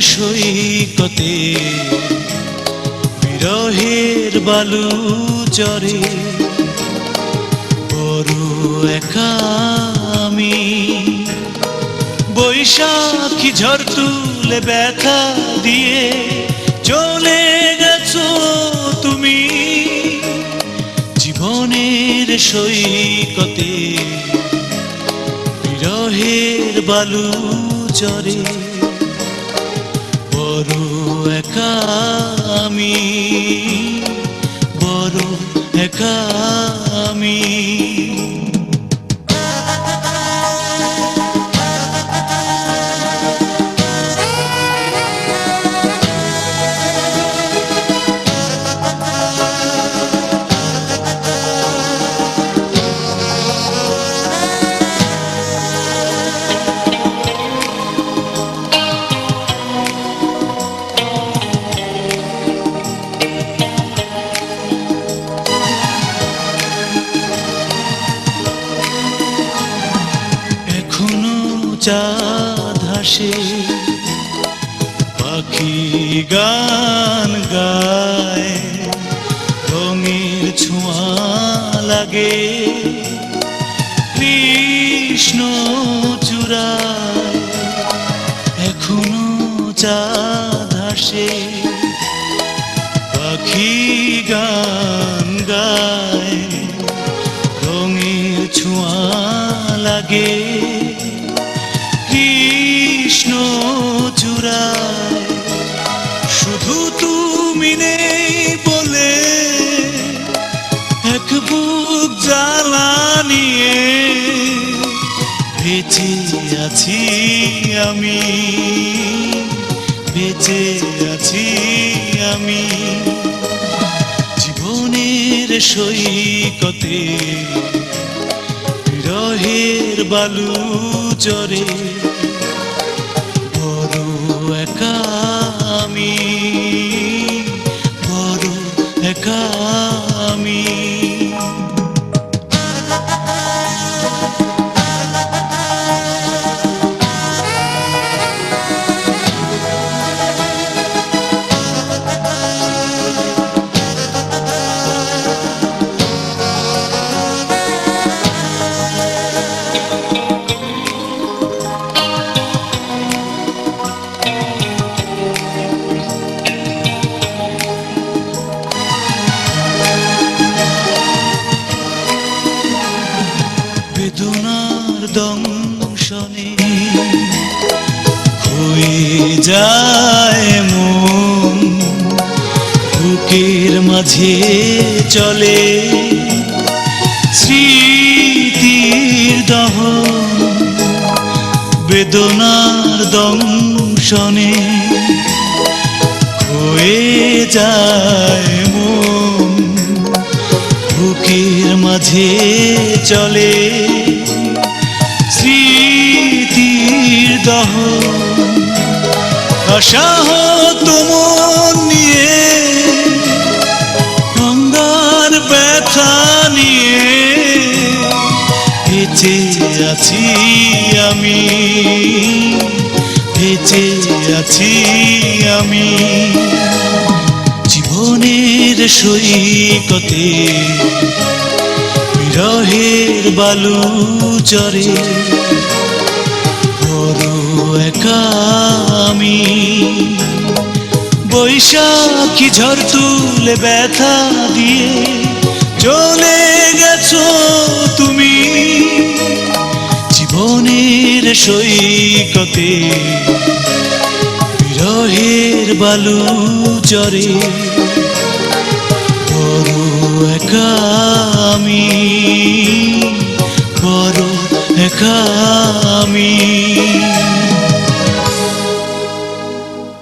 সৈকতে বিরহের বালু চরে, বড় একা আমি। বৈশাখী ঝড় তুলে ব্যথা দিয়ে চলে গেছো তুমি। জীবনের সৈকতে বিরহের বালু চরে বড় একা আমি। চাঁদ হাসে, পাখি গান গায়, রঙের ছোঁয়া লাগে। কৃষ্ণ চূড়ায়, এখনও চাঁদ হাসে, পাখি গান চূড়ায় শুধু তুমি নেই বলে এক বুক জ্বালা নিয়ে বেঁচে আছি আমি, বেঁচে আছি আমি। জীবনের সৈকতে বিরহের বালু চরে যায় মন। বুকের মাঝে চলে স্মৃতির দহন বেদনার দংশনে হয়ে যায় মন। বুকের মাঝে চলে স্মৃতির দহ আশাহ তুমন নিয়ে গঙ্গার ব্যথা নিয়ে বেঁচে আছি আমি। বেঁচে আছি আমি। জীবনের সৈকতে, বিরহের বালু চরে একা আমি। বৈশাখী ঝড় তুলে ব্যথা দিয়ে চলে গেছো তুমি। জীবনের সৈকতে বিরহের বালু চরে। বড় একা আমি, বড় একা আমি।